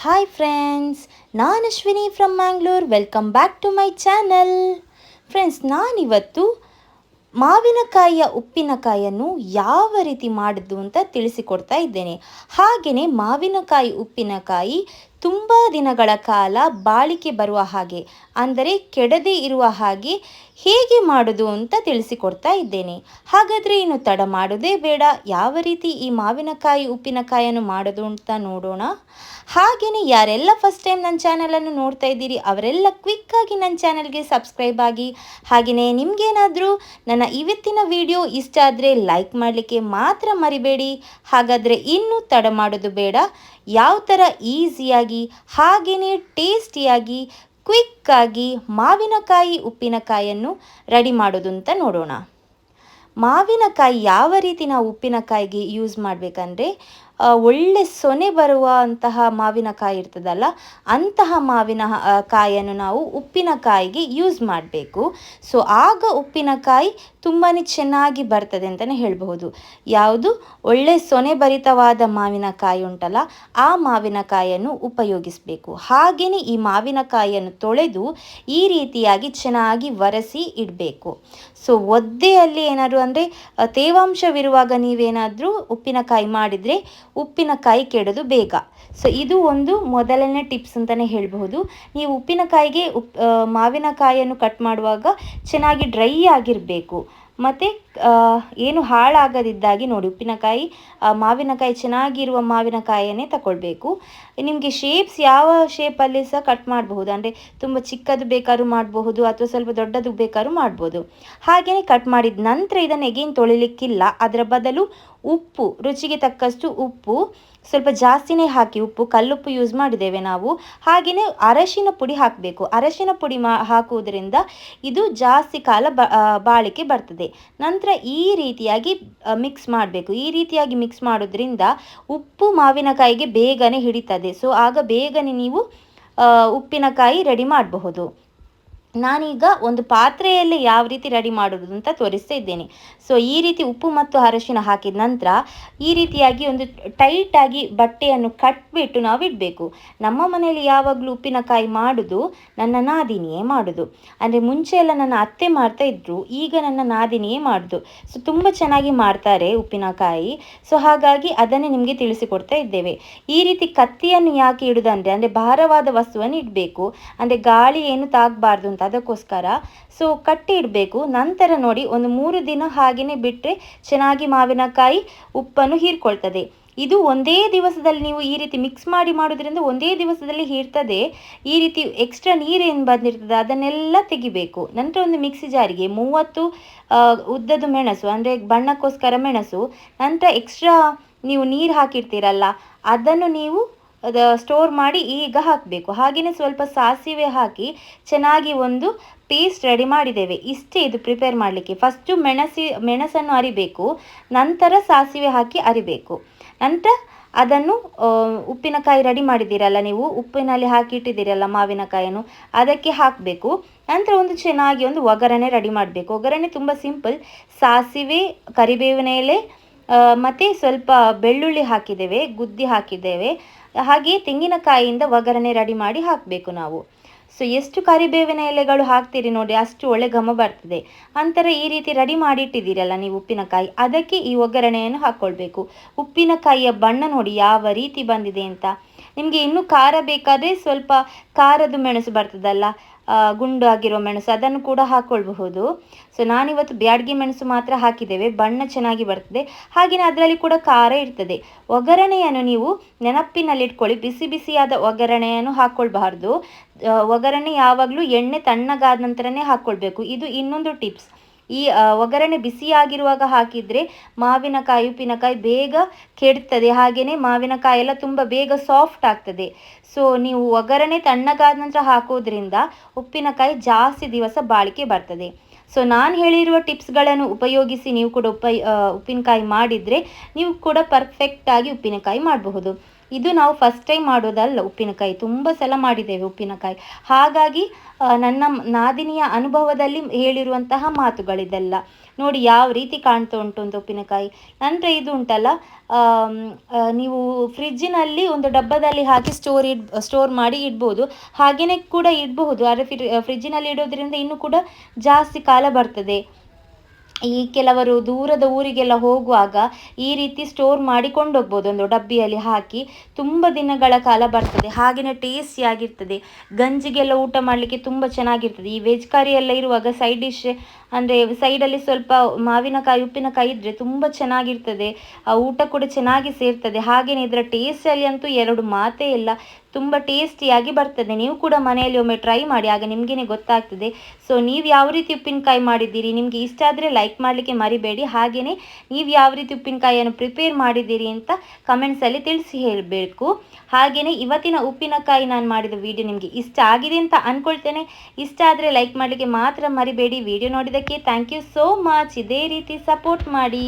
Hi friends ನಾನು Ashwini from Mangalore welcome back to my channel friends ನಾನಿವತ್ತು ಮಾವಿನಕಾಯಿಯ ಉಪ್ಪಿನಕಾಯನ್ನು ಯಾವ ರೀತಿ ಮಾಡಿದ್ದು ಅಂತ ತಿಳಿಸಿಕೊಡ್ತಾ ಇದ್ದೇನೆ. ಹಾಗೆಯೇ ಮಾವಿನಕಾಯಿ ಉಪ್ಪಿನಕಾಯಿ ತುಂಬ ದಿನಗಳ ಕಾಲ ಬಾಳಿಕೆ ಬರುವ ಹಾಗೆ, ಅಂದರೆ ಕೆಡದೆ ಇರುವ ಹಾಗೆ ಹೇಗೆ ಮಾಡೋದು ಅಂತ ತಿಳಿಸಿಕೊಡ್ತಾ ಇದ್ದೇನೆ. ಹಾಗಾದರೆ ಇನ್ನು ತಡ ಮಾಡೋದೇ ಬೇಡ. ಯಾವ ರೀತಿ ಈ ಮಾವಿನಕಾಯಿ ಉಪ್ಪಿನಕಾಯನ್ನು ಮಾಡೋದು ಅಂತ ನೋಡೋಣ. ಹಾಗೆಯೇ ಯಾರೆಲ್ಲ ಫಸ್ಟ್ ಟೈಮ್ ನನ್ನ ಚಾನಲನ್ನು ನೋಡ್ತಾ ಇದ್ದೀರಿ, ಅವರೆಲ್ಲ ಕ್ವಿಕ್ಕಾಗಿ ನನ್ನ ಚಾನಲ್ಗೆ ಸಬ್ಸ್ಕ್ರೈಬ್ ಆಗಿ ಹಾಗೆಯೇ ನಿಮಗೇನಾದರೂ ನನ್ನ ಇವತ್ತಿನ ವಿಡಿಯೋ ಇಷ್ಟ ಆದರೆ ಲೈಕ್ ಮಾಡಲಿಕ್ಕೆ ಮಾತ್ರ ಮರಿಬೇಡಿ. ಹಾಗಾದರೆ ಇನ್ನೂ ತಡ ಮಾಡೋದು ಬೇಡ. ಯಾವ ಥರ ಈಸಿಯಾಗಿ ಹಾಗೆಯೇ ಟೇಸ್ಟಿಯಾಗಿ, ಕ್ವಿಕ್ಕಾಗಿ ಮಾವಿನಕಾಯಿ ಉಪ್ಪಿನಕಾಯನ್ನು ರೆಡಿ ಮಾಡೋದು ಅಂತ ನೋಡೋಣ. ಮಾವಿನಕಾಯಿ ಯಾವ ರೀತಿ ನಾವು ಉಪ್ಪಿನಕಾಯಿಗೆ ಯೂಸ್ ಮಾಡಬೇಕಂದ್ರೆ ಒಳ್ಳೆ ಸೊನೆ ಬರುವಂತಹ ಮಾವಿನಕಾಯಿ ಇರ್ತದಲ್ಲ, ಅಂತಹ ಮಾವಿನ ಕಾಯನ್ನು ನಾವು ಉಪ್ಪಿನಕಾಯಿಗೆ ಯೂಸ್ ಮಾಡಬೇಕು. ಸೊ ಆಗ ಉಪ್ಪಿನಕಾಯಿ ತುಂಬಾ ಚೆನ್ನಾಗಿ ಬರ್ತದೆ ಅಂತಲೇ ಹೇಳಬಹುದು. ಯಾವುದು? ಒಳ್ಳೆ ಸೊನೆ ಭರಿತವಾದ ಮಾವಿನಕಾಯಿ ಉಂಟಲ್ಲ, ಆ ಮಾವಿನಕಾಯಿಯನ್ನು ಉಪಯೋಗಿಸಬೇಕು. ಹಾಗೆಯೇ ಈ ಮಾವಿನಕಾಯಿಯನ್ನು ತೊಳೆದು ಈ ರೀತಿಯಾಗಿ ಚೆನ್ನಾಗಿ ಒರೆಸಿ ಇಡಬೇಕು. ಸೊ ಒದ್ದೆಯಲ್ಲಿ ಏನಾದರೂ ಅಂದರೆ ತೇವಾಂಶವಿರುವಾಗ ನೀವೇನಾದರೂ ಉಪ್ಪಿನಕಾಯಿ ಮಾಡಿದರೆ ಉಪ್ಪಿನಕಾಯಿ ಕೆಡೋದು ಬೇಗ. ಸೊ ಇದು ಒಂದು ಮೊದಲನೇ ಟಿಪ್ಸ್ ಅಂತಲೇ ಹೇಳಬಹುದು. ನೀವು ಉಪ್ಪಿನಕಾಯಿಗೆ ಉಪ್ ಮಾವಿನಕಾಯಿಯನ್ನು ಕಟ್ ಮಾಡುವಾಗ ಚೆನ್ನಾಗಿ ಡ್ರೈ ಆಗಿರಬೇಕು. ಮತ್ತು ಏನು ಹಾಳಾಗದಿದ್ದಾಗಿ ನೋಡಿ, ಉಪ್ಪಿನಕಾಯಿ ಮಾವಿನಕಾಯಿ ಚೆನ್ನಾಗಿರುವ ಮಾವಿನಕಾಯಿಯನ್ನೇ ತಗೊಳ್ಬೇಕು ನಿಮಗೆ ಶೇಪ್ಸ್ ಯಾವ ಶೇಪಲ್ಲಿ ಸಹ ಕಟ್ ಮಾಡಬಹುದು. ಅಂದರೆ ತುಂಬ ಚಿಕ್ಕದು ಬೇಕಾದ್ರೂ ಮಾಡಬಹುದು, ಅಥವಾ ಸ್ವಲ್ಪ ದೊಡ್ಡದು ಬೇಕಾದ್ರೂ ಮಾಡ್ಬೋದು. ಹಾಗೆಯೇ ಕಟ್ ಮಾಡಿದ ನಂತರ ಇದನ್ನು ಎಗೇನ್ ತೊಳಿಲಿಕ್ಕಿಲ್ಲ. ಅದರ ಬದಲು ಉಪ್ಪು, ರುಚಿಗೆ ತಕ್ಕಷ್ಟು ಉಪ್ಪು, ಸ್ವಲ್ಪ ಜಾಸ್ತಿನೇ ಹಾಕಿ ಉಪ್ಪು, ಕಲ್ಲುಪ್ಪು ಯೂಸ್ ಮಾಡಿದ್ದೇವೆ ನಾವು. ಹಾಗೆಯೇ ಅರಶಿನ ಪುಡಿ ಹಾಕಬೇಕು. ಅರಶಿನ ಪುಡಿ ಮಾ, ಹಾಕುವುದರಿಂದ ಇದು ಜಾಸ್ತಿ ಕಾಲ ಬಾಳಿಕೆ ಬರ್ತದೆ. ನಂತರ ಈ ರೀತಿಯಾಗಿ ಮಿಕ್ಸ್ ಮಾಡಬೇಕು. ಈ ರೀತಿಯಾಗಿ ಮಿಕ್ಸ್ ಮಾಡೋದ್ರಿಂದ ಉಪ್ಪು ಮಾವಿನಕಾಯಿಗೆ ಬೇಗನೆ ಹಿಡಿತದೆ. ಸೊ ಆಗ ಬೇಗನೆ ನೀವು ಉಪ್ಪಿನಕಾಯಿ ರೆಡಿ ಮಾಡಬಹುದು. ನಾನೀಗ ಒಂದು ಪಾತ್ರೆಯಲ್ಲಿ ಯಾವ ರೀತಿ ರೆಡಿ ಮಾಡೋದು ಅಂತ ತೋರಿಸ್ತಾ ಇದ್ದೇನೆ. ಸೊ ಈ ರೀತಿ ಉಪ್ಪು ಮತ್ತು ಅರಶಿನ ಹಾಕಿದ ನಂತರ ಈ ರೀತಿಯಾಗಿ ಒಂದು ಟೈಟಾಗಿ ಬಟ್ಟೆಯನ್ನು ಕಟ್ಬಿಟ್ಟು ನಾವು ಇಡಬೇಕು. ನಮ್ಮ ಮನೆಯಲ್ಲಿ ಯಾವಾಗಲೂ ಉಪ್ಪಿನಕಾಯಿ ಮಾಡೋದು ನನ್ನ ನಾದಿನಿಯೇ ಮಾಡೋದು. ಅಂದರೆ ಮುಂಚೆ ಎಲ್ಲ ನನ್ನ ಅತ್ತೆ ಮಾಡ್ತಾ ಇದ್ರು, ಈಗ ನನ್ನ ನಾದಿನಿಯೇ ಮಾಡೋದು. ಸೊ ತುಂಬ ಚೆನ್ನಾಗಿ ಮಾಡ್ತಾರೆ ಉಪ್ಪಿನಕಾಯಿ. ಸೊ ಹಾಗಾಗಿ ಅದನ್ನೇ ನಿಮಗೆ ತಿಳಿಸಿಕೊಡ್ತಾ ಇದ್ದೇವೆ. ಈ ರೀತಿ ಕತ್ತಿಯನ್ನು ಯಾಕೆ ಇಡೋದಂದರೆ, ಅಂದರೆ ಭಾರವಾದ ವಸ್ತುವನ್ನು ಇಡಬೇಕು. ಅಂದರೆ ಗಾಳಿ ಏನು ತಾಗಬಾರ್ದು ಅಂತ ಅದಕ್ಕೋಸ್ಕರ. ಸೊ ಕಟ್ಟಿ ಇಡಬೇಕು. ನಂತರ ನೋಡಿ, ಒಂದು ಮೂರು ದಿನ ಹಾಗೆಯೇ ಬಿಟ್ಟರೆ ಚೆನ್ನಾಗಿ ಮಾವಿನಕಾಯಿ ಉಪ್ಪನ್ನು ಹೀರ್ಕೊಳ್ತದೆ. ಇದು ಒಂದೇ ದಿವಸದಲ್ಲಿ ನೀವು ಈ ರೀತಿ ಮಿಕ್ಸ್ ಮಾಡಿ ಮಾಡೋದ್ರಿಂದ ಒಂದೇ ದಿವಸದಲ್ಲಿ ಹೀರ್ತದೆ. ಈ ರೀತಿ ಎಕ್ಸ್ಟ್ರಾ ನೀರೇನು ಬಂದಿರ್ತದೆ, ಅದನ್ನೆಲ್ಲ ತೆಗಿಬೇಕು. ನಂತರ ಒಂದು ಮಿಕ್ಸಿ ಜಾರಿಗೆ ಮೂವತ್ತು ಉದ್ದದ ಮೆಣಸು, ಅಂದರೆ ಬಣ್ಣಕ್ಕೋಸ್ಕರ ಮೆಣಸು, ನಂತರ ಎಕ್ಸ್ಟ್ರಾ ನೀವು ನೀರು ಹಾಕಿರ್ತೀರಲ್ಲ, ಅದನ್ನು ನೀವು ಸ್ಟೋರ್ ಮಾಡಿ ಈಗ ಹಾಕಬೇಕು. ಹಾಗೆಯೇ ಸ್ವಲ್ಪ ಸಾಸಿವೆ ಹಾಕಿ ಚೆನ್ನಾಗಿ ಒಂದು ಪೇಸ್ಟ್ ರೆಡಿ ಮಾಡಿದ್ದೇವೆ. ಇಷ್ಟೇ ಇದು ಪ್ರಿಪೇರ್ ಮಾಡಲಿಕ್ಕೆ. ಫಸ್ಟು ಮೆಣಸಿ, ಮೆಣಸನ್ನು ಅರಿಬೇಕು. ನಂತರ ಸಾಸಿವೆ ಹಾಕಿ ಅರಿಬೇಕು. ನಂತರ ಅದನ್ನು ಉಪ್ಪಿನಕಾಯಿ ರೆಡಿ ಮಾಡಿದ್ದೀರಲ್ಲ ನೀವು? ಉಪ್ಪಿನಲ್ಲಿ ಹಾಕಿ ಇಟ್ಟಿದ್ದೀರಲ್ಲ ಮಾವಿನಕಾಯನ್ನು ಅದಕ್ಕೆ ಹಾಕಬೇಕು. ನಂತರ ಒಂದು ಚೆನ್ನಾಗಿ ಒಂದು ಒಗ್ಗರಣೆ ರೆಡಿ ಮಾಡಬೇಕು. ಒಗ್ಗರಣೆ ತುಂಬ ಸಿಂಪಲ್ ಸಾಸಿವೆ, ಕರಿಬೇವಿನ ಎಲೆ ಮತ್ತೆ ಸ್ವಲ್ಪ ಬೆಳ್ಳುಳ್ಳಿ ಹಾಕಿದ್ದೇವೆ, ಗುದ್ದಿ ಹಾಕಿದ್ದೇವೆ. ಹಾಗೆ ತೆಂಗಿನಕಾಯಿಯಿಂದ ಒಗ್ಗರಣೆ ರೆಡಿ ಮಾಡಿ ಹಾಕಬೇಕು ನಾವು. ಸೊ ಎಷ್ಟು ಕರಿಬೇವಿನ ಎಲೆಗಳು ಹಾಕ್ತೀರಿ ನೋಡಿ, ಅಷ್ಟು ಒಳ್ಳೆ ಘಮ ಬರ್ತದೆ. ಅಂತರ ಈ ರೀತಿ ರೆಡಿ ಮಾಡಿಟ್ಟಿದ್ದೀರಲ್ಲ ನೀವು ಉಪ್ಪಿನಕಾಯಿ, ಅದಕ್ಕೆ ಈ ಒಗ್ಗರಣೆಯನ್ನು ಹಾಕ್ಕೊಳ್ಬೇಕು. ಉಪ್ಪಿನಕಾಯಿಯ ಬಣ್ಣ ನೋಡಿ, ಯಾವ ರೀತಿ ಬಂದಿದೆ ಅಂತ. ನಿಮಗೆ ಇನ್ನೂ ಖಾರ ಬೇಕಾದರೆ ಸ್ವಲ್ಪ ಖಾರದ್ದು ಮೆಣಸು ಬರ್ತದಲ್ಲ ಗುಂಡು ಆಗಿರೋ ಮೆಣಸು ಅದನ್ನು ಕೂಡ ಹಾಕ್ಕೊಳ್ಬಹುದು ಸೊ ನಾನಿವತ್ತು ಬ್ಯಾಡ್ಗೆ ಮೆಣಸು ಮಾತ್ರ ಹಾಕಿದ್ದೇವೆ, ಬಣ್ಣ ಚೆನ್ನಾಗಿ ಬರ್ತದೆ ಹಾಗೆಯೇ ಅದರಲ್ಲಿ ಕೂಡ ಖಾರ ಇರ್ತದೆ. ಒಗ್ಗರಣೆಯನ್ನು ನೀವು ನೆನಪಿನಲ್ಲಿಟ್ಕೊಳ್ಳಿ, ಬಿಸಿ ಬಿಸಿಯಾದ ಒಗ್ಗರಣೆಯನ್ನು ಹಾಕ್ಕೊಳ್ಬಾರ್ದು ಒಗ್ಗರಣೆ ಯಾವಾಗಲೂ ಎಣ್ಣೆ ತಣ್ಣಗಾದ ನಂತರನೇ ಹಾಕ್ಕೊಳ್ಬೇಕು ಇದು ಇನ್ನೊಂದು ಟಿಪ್ಸ್. ಈ ಒಗ್ಗರಣೆ ಬಿಸಿಯಾಗಿರುವಾಗ ಹಾಕಿದರೆ ಮಾವಿನಕಾಯಿ ಉಪ್ಪಿನಕಾಯಿ ಬೇಗ ಕೆಡ್ತದೆ ಹಾಗೆಯೇ ಮಾವಿನಕಾಯಿ ಎಲ್ಲ ತುಂಬ ಬೇಗ ಸಾಫ್ಟ್ ಆಗ್ತದೆ. ಸೊ ನೀವು ಒಗ್ಗರಣೆ ತಣ್ಣಗಾದ ನಂತರ ಹಾಕೋದ್ರಿಂದ ಉಪ್ಪಿನಕಾಯಿ ಜಾಸ್ತಿ ದಿವಸ ಬಾಳಿಕೆ ಬರ್ತದೆ. ಸೊ ನಾನು ಹೇಳಿರುವ ಟಿಪ್ಸ್ಗಳನ್ನು ಉಪಯೋಗಿಸಿ ನೀವು ಕೂಡ ಉಪ ಉಪ್ಪಿನಕಾಯಿ ಮಾಡಿದರೆ ನೀವು ಕೂಡ ಪರ್ಫೆಕ್ಟಾಗಿ ಉಪ್ಪಿನಕಾಯಿ ಮಾಡಬಹುದು. ಇದು ನಾವು ಫಸ್ಟ್ ಟೈಮ್ ಮಾಡೋದಲ್ಲ ಉಪ್ಪಿನಕಾಯಿ. ತುಂಬ ಸಲ ಮಾಡಿದ್ದೇವೆ ಉಪ್ಪಿನಕಾಯಿ. ಹಾಗಾಗಿ ನನ್ನ ನಾದಿನಿಯ ಅನುಭವದಲ್ಲಿ ಹೇಳಿರುವಂತಹ ಮಾತುಗಳಿದೆಲ್ಲ. ನೋಡಿ ಯಾವ ರೀತಿ ಕಾಣ್ತಾ ಉಂಟು ಒಂದು ಉಪ್ಪಿನಕಾಯಿ. ನಂತರ ಇದು ಉಂಟಲ್ಲ ನೀವು ಫ್ರಿಜ್ಜಿನಲ್ಲಿ ಒಂದು ಡಬ್ಬದಲ್ಲಿ ಹಾಕಿ ಸ್ಟೋರ್ ಇಡ್ ಸ್ಟೋರ್ ಮಾಡಿ ಇಡ್ಬೋದು. ಹಾಗೆಯೇ ಕೂಡ ಇಡಬಹುದು. ಆದರೆ ಫ್ರಿಜ್ಜಿನಲ್ಲಿ ಇಡೋದ್ರಿಂದ ಇನ್ನೂ ಕೂಡ ಜಾಸ್ತಿ ಕಾಲ ಬರ್ತದೆ. ಈ ಕೆಲವರು ದೂರದ ಊರಿಗೆಲ್ಲ ಹೋಗುವಾಗ ಈ ರೀತಿ ಸ್ಟೋರ್ ಮಾಡಿಕೊಂಡು ಕೊಂಡೋಗ್ಬೋದು ಒಂದು ಡಬ್ಬಿಯಲ್ಲಿ ಹಾಕಿ ತುಂಬ ದಿನಗಳ ಕಾಲ ಬರ್ತದೆ. ಹಾಗೆಯೇ ಟೇಸ್ಟಿ ಆಗಿರ್ತದೆ. ಗಂಜಿಗೆಲ್ಲ ಊಟ ಮಾಡಲಿಕ್ಕೆ ತುಂಬ ಚೆನ್ನಾಗಿರ್ತದೆ. ಈ ವೆಜ್ ಕರಿ ಎಲ್ಲ ಇರುವಾಗ ಸೈಡ್ ಡಿಶ್ ಅಂದರೆ ಸೈಡಲ್ಲಿ ಸ್ವಲ್ಪ ಮಾವಿನಕಾಯಿ ಉಪ್ಪಿನಕಾಯಿ ಇದ್ದರೆ ತುಂಬ ಚೆನ್ನಾಗಿರ್ತದೆ. ಆ ಊಟ ಕೂಡ ಚೆನ್ನಾಗಿ ಸೇರ್ತದೆ. ಹಾಗೆಯೇ ಇದರ ಟೇಸ್ಟಲ್ಲಿ ಅಂತೂ ಎರಡು ಮಾತೇ ಇಲ್ಲ. ತುಂಬ ಟೇಸ್ಟಿಯಾಗಿ ಬರ್ತದೆ. ನೀವು ಕೂಡ ಮನೆಯಲ್ಲಿ ಒಮ್ಮೆ ಟ್ರೈ ಮಾಡಿ, ಆಗ ನಿಮಗೇನೆ ಗೊತ್ತಾಗ್ತದೆ. ಸೊ ನೀವು ಯಾವ ರೀತಿ ಉಪ್ಪಿನಕಾಯಿ ಮಾಡಿದ್ದೀರಿ? ನಿಮಗೆ ಇಷ್ಟ ಆದರೆ ಲೈಕ್ ಮಾಡಲಿಕ್ಕೆ ಮರಿಬೇಡಿ. ಹಾಗೆಯೇ ನೀವು ಯಾವ ರೀತಿ ಉಪ್ಪಿನಕಾಯಿಯನ್ನು ಪ್ರಿಪೇರ್ ಮಾಡಿದ್ದೀರಿ ಅಂತ ಕಮೆಂಟ್ಸಲ್ಲಿ ತಿಳಿಸಿ ಹೇಳಬೇಕು. ಹಾಗೆಯೇ ಇವತ್ತಿನ ಉಪ್ಪಿನಕಾಯಿ ನಾನು ಮಾಡಿದ ವಿಡಿಯೋ ನಿಮಗೆ ಇಷ್ಟ ಆಗಿದೆ ಅಂತ ಅಂದ್ಕೊಳ್ತೇನೆ ಇಷ್ಟ ಆದರೆ ಲೈಕ್ ಮಾಡಲಿಕ್ಕೆ ಮಾತ್ರ ಮರಿಬೇಡಿ. ವಿಡಿಯೋ ನೋಡಿದ್ದಕ್ಕೆ ಥ್ಯಾಂಕ್ ಯು ಸೋ ಮಚ್ ಇದೇ ರೀತಿ ಸಪೋರ್ಟ್ ಮಾಡಿ.